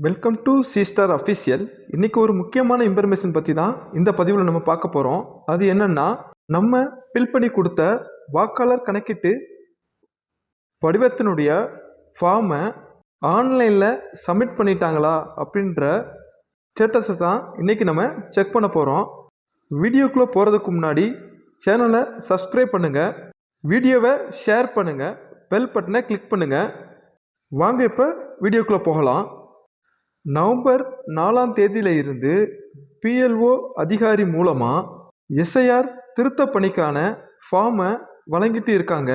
Welcome to சிஸ்டார் official இன்றைக்கி ஒரு முக்கியமான இன்ஃபர்மேஷன் பற்றி தான் இந்த பதிவில் நம்ம பார்க்க போகிறோம் அது என்னென்னா நம்ம ஃபில் பண்ணி கொடுத்த வாக்காளர் கணக்கிட்டு படிவத்தினுடைய ஃபார்மை ஆன்லைனில் சப்மிட் பண்ணிட்டாங்களா அப்படின்ற ஸ்டேட்டஸை தான் இன்றைக்கி நம்ம செக் பண்ண போகிறோம் வீடியோக்குள்ளே போகிறதுக்கு முன்னாடி சேனலை சப்ஸ்கிரைப் பண்ணுங்கள் வீடியோவை ஷேர் பண்ணுங்கள் பெல் பட்டனை கிளிக் பண்ணுங்கள் வாங்க இப்போ வீடியோக்குள்ளே போகலாம். நவம்பர் நாலாம் தேதியில் இருந்து பிஎல்ஓ அதிகாரி மூலமாக எஸ்ஐஆர் திருத்த பணிக்கான ஃபார்மை வழங்கிட்டு இருக்காங்க.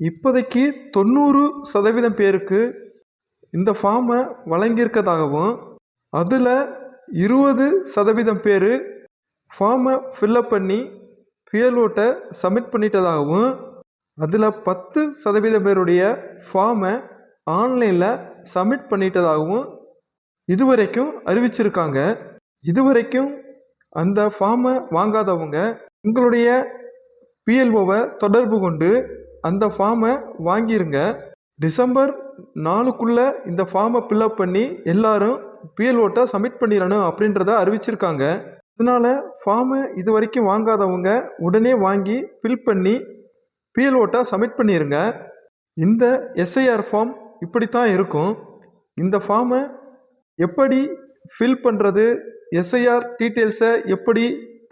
இப்போதைக்கு தொண்ணூறு சதவீதம் பேருக்கு இந்த ஃபார்மை வழங்கியிருக்கதாகவும் அதில் இருபது சதவீதம் பேர் ஃபார்மை ஃபில்லப் பண்ணி பிஎல்ஓட்டை சப்மிட் பண்ணிட்டதாகவும் அதில் பத்து சதவீதம் பேருடைய ஃபார்மை ஆன்லைனில் சப்மிட் பண்ணிட்டதாகவும் இதுவரைக்கும் அறிவிச்சிருக்காங்க. இதுவரைக்கும் அந்த ஃபார்மை வாங்காதவங்க உங்களுடைய பிஎல்ஓவை தொடர்பு கொண்டு அந்த ஃபார்மை வாங்கிருங்க. டிசம்பர் நாலுக்குள்ளே இந்த ஃபார்மை ஃபில்அப் பண்ணி எல்லாரும் பிஎல்ஓட்டை சப்மிட் பண்ணிடணும் அப்படின்றத அறிவிச்சிருக்காங்க. இதனால் ஃபார்மை இது வரைக்கும் வாங்காதவங்க உடனே வாங்கி ஃபில் பண்ணி பிஎல்ஓட்டை சப்மிட் பண்ணிடுங்க இந்த எஸ்ஐஆர் ஃபார்ம் இப்படித்தான் இருக்கும். இந்த ஃபார்மை எப்படி ஃபில் பண்ணுறது எஸ்ஐஆர் டீட்டெயில்ஸை எப்படி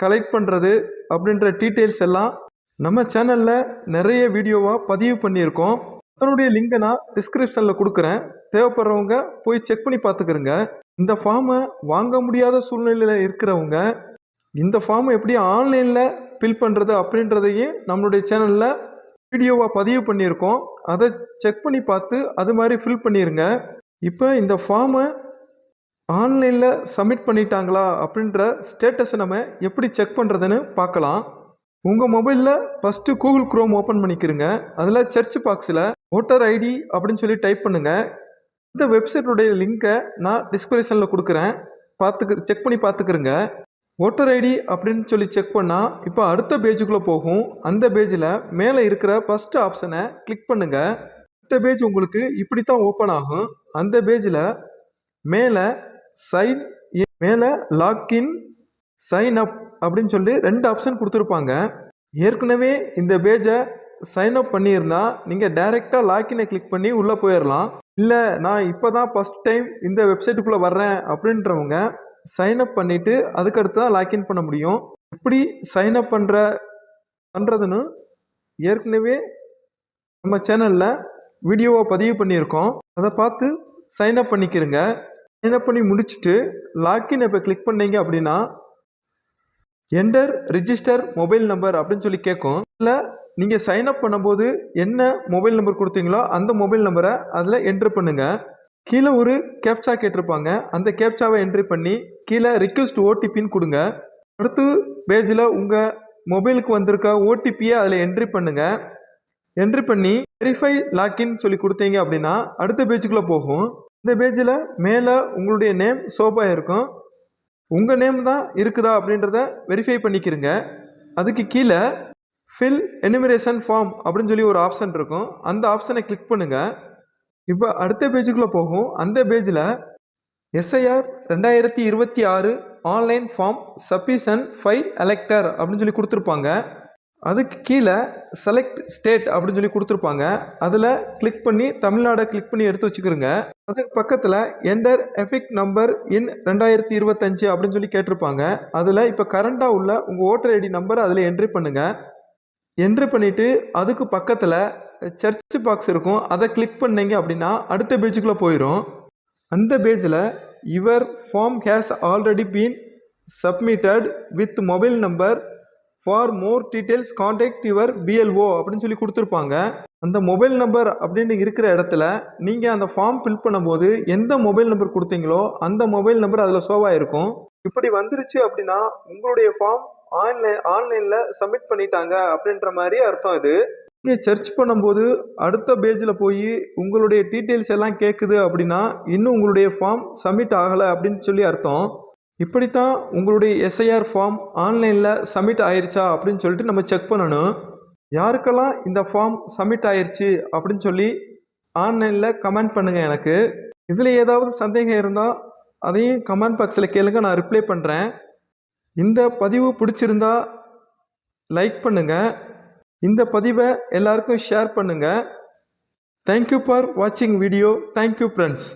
கலெக்ட் பண்ணுறது அப்படின்ற டீட்டெயில்ஸ் எல்லாம் நம்ம சேனலில் நிறைய வீடியோவாக பதிவு பண்ணியிருக்கோம். அதனுடைய லிங்கை நான் டிஸ்கிரிப்ஷனில் கொடுக்குறேன். தேவைப்படுறவங்க போய் செக் பண்ணி பார்த்துக்கிறோங்க. இந்த ஃபார்மை வாங்க முடியாத சூழ்நிலையில் இருக்கிறவங்க இந்த ஃபார்மை எப்படி ஆன்லைனில் ஃபில் பண்ணுறது அப்படின்றதையும் நம்மளுடைய சேனலில் வீடியோவாக பதிவு பண்ணியிருக்கோம். அதை செக் பண்ணி பார்த்து அது மாதிரி ஃபில் பண்ணிடுங்க இப்போ இந்த ஃபார்மை ஆன்லைனில் சப்மிட் பண்ணிட்டாங்களா அப்படின்ற ஸ்டேட்டஸை நம்ம எப்படி செக் பண்ணுறதுன்னு பார்க்கலாம். உங்கள் மொபைலில் ஃபஸ்ட்டு கூகுள் க்ரோம் ஓப்பன் பண்ணிக்கிறங்க அதில் சர்ச் பாக்ஸில் ஓட்டர் ஐடி அப்படின்னு சொல்லி டைப் பண்ணுங்கள் இந்த வெப்சைட்டுடைய லிங்க்கை நான் டிஸ்கிரிப்ஷனில் கொடுக்குறேன். பார்த்துக்கு செக் பண்ணி பார்த்துக்கிறங்க ஓட்டர் ஐடி அப்படின்னு சொல்லி செக் பண்ணால் இப்போ அடுத்த பேஜுக்குள்ளே போகும். அந்த பேஜில் மேலே இருக்கிற ஃபஸ்ட்டு ஆப்ஷனை கிளிக் பண்ணுங்கள் இந்த பேஜ் உங்களுக்கு இப்படி தான் ஓப்பன் ஆகும். அந்த பேஜில் மேலே சைன் மேலே லாக்இன் சைன் அப் அப்படின்னு சொல்லி ரெண்டு ஆப்ஷன் கொடுத்துருப்பாங்க. ஏற்கனவே இந்த பேஜை சைன் அப் பண்ணியிருந்தா நீங்கள் டைரெக்டாக லாக்இனை கிளிக் பண்ணி உள்ளே போயிடலாம் இல்லை நான் இப்போ தான் ஃபஸ்ட் டைம் இந்த வெப்சைட்டுக்குள்ளே வர்றேன் அப்படின்றவங்க சைன் அப் பண்ணிவிட்டு அதுக்கடுத்து தான் லாக்இன் பண்ண முடியும். எப்படி சைன் அப் பண்ணுற பண்ணுறதுன்னு ஏற்கனவே நம்ம சேனலில் வீடியோவை பதிவு பண்ணியிருக்கோம். அதை பார்த்து சைன் அப் பண்ணிக்கிறங்க சைன் பண்ணி முடிச்சுட்டு லாக்இன் இப்போ கிளிக் பண்ணீங்க அப்படின்னா என்டர் ரிஜிஸ்டர் மொபைல் நம்பர் அப்படின்னு சொல்லி கேட்கும். இல்லை நீங்கள் சைன் அப் பண்ணும்போது என்ன மொபைல் நம்பர் கொடுத்தீங்களோ அந்த மொபைல் நம்பரை அதில் என்ட்ரு பண்ணுங்கள் கீழே ஒரு கேப்சா கேட்டிருப்பாங்க. அந்த கேப்சாவை என்ட்ரி பண்ணி கீழே ரிக்வெஸ்ட் ஓடிபின்னு கொடுங்க. அடுத்து பேஜில் உங்கள் மொபைலுக்கு வந்திருக்க ஓடிபியை அதில் என்ட்ரி பண்ணுங்கள் என்ட்ரி பண்ணி வெரிஃபை லாக்இன் சொல்லி கொடுத்தீங்க அப்படின்னா அடுத்த பேஜுக்குள்ளே போகும். இந்த பேஜில் மேலே உங்களுடைய நேம் சோபாக இருக்கும். உங்கள் நேம் தான் இருக்குதா அப்படின்றத வெரிஃபை பண்ணிக்கிறங்க அதுக்கு கீழே ஃபில் எனிமரேஷன் ஃபார்ம் அப்படின்னு சொல்லி ஒரு ஆப்ஷன் இருக்கும். அந்த ஆப்ஷனை கிளிக் பண்ணுங்கள் இப்போ அடுத்த பேஜுக்குள்ளே போகும். அந்த பேஜில் எஸ்ஐஆர் ரெண்டாயிரத்தி இருபத்தி ஆறு online form submission file elector அப்படின்னு சொல்லி கொடுத்துருப்பாங்க. அதுக்கு கீழே செலக்ட் ஸ்டேட் அப்படின்னு சொல்லி கொடுத்துருப்பாங்க. அதில் கிளிக் பண்ணி தமிழ்நாடை கிளிக் பண்ணி எடுத்து வச்சுக்கிறோங்க அதுக்கு பக்கத்தில் என்டர் எஃபிக் நம்பர் இன் ரெண்டாயிரத்தி இருபத்தஞ்சு அப்படின்னு சொல்லி கேட்டிருப்பாங்க. அதில் இப்போ கரண்ட்டாக உள்ள உங்கள் ஓட்டர் ஐடி நம்பர் அதில் என்ட்ரி பண்ணுங்கள் என்ட்ரி பண்ணிவிட்டு அதுக்கு பக்கத்தில் சர்ச் பாக்ஸ் இருக்கும். அதை கிளிக் பண்ணிங்க அப்படின்னா அடுத்த பேஜுக்குள்ளே போயிடும் அந்த பேஜில் your form has already been submitted with mobile number for more details contact your BLO அப்படின்னு சொல்லி கொடுத்துருப்பாங்க. அந்த மொபைல் நம்பர் அப்படின்னு இருக்கிற இடத்துல நீங்கள் அந்த ஃபார்ம் ஃபில் பண்ணும்போது எந்த மொபைல் நம்பர் கொடுத்தீங்களோ அந்த மொபைல் நம்பர் அதில் ஷோவாக இருக்கும் இப்படி வந்துருச்சு அப்படின்னா உங்களுடைய ஃபார்ம் ஆன்லைன் ஆன்லைனில் சப்மிட் பண்ணிட்டாங்க அப்படின்ற மாதிரி அர்த்தம் இது. நீங்கள் சர்ச் பண்ணும்போது அடுத்த பேஜில் போய் உங்களுடைய டீட்டெயில்ஸ் எல்லாம் கேட்குது அப்படின்னா இன்னும் உங்களுடைய ஃபார்ம் சப்மிட் ஆகலை அப்படின்னு சொல்லி அர்த்தம். இப்படித்தான் உங்களுடைய எஸ்ஐஆர் ஃபார்ம் ஆன்லைனில் சப்மிட் ஆயிடுச்சா அப்படின்னு சொல்லிட்டு நம்ம செக் பண்ணணும். யாருக்கெல்லாம் இந்த ஃபார்ம் சப்மிட் ஆயிடுச்சு அப்படின்னு சொல்லி ஆன்லைனில் கமெண்ட் பண்ணுங்கள் எனக்கு. இதில் ஏதாவது சந்தேகம் இருந்தால் அதையும் கமெண்ட் பாக்ஸில் கேளுங்க நான் ரிப்ளை பண்ணுறேன் இந்த பதிவு பிடிச்சிருந்தா லைக் பண்ணுங்கள் இந்த பதிவை எல்லாருக்கும் ஷேர் பண்ணுங்கள் தேங்க்யூ ஃபார் வாட்சிங் வீடியோ தேங்க்யூ ஃப்ரெண்ட்ஸ்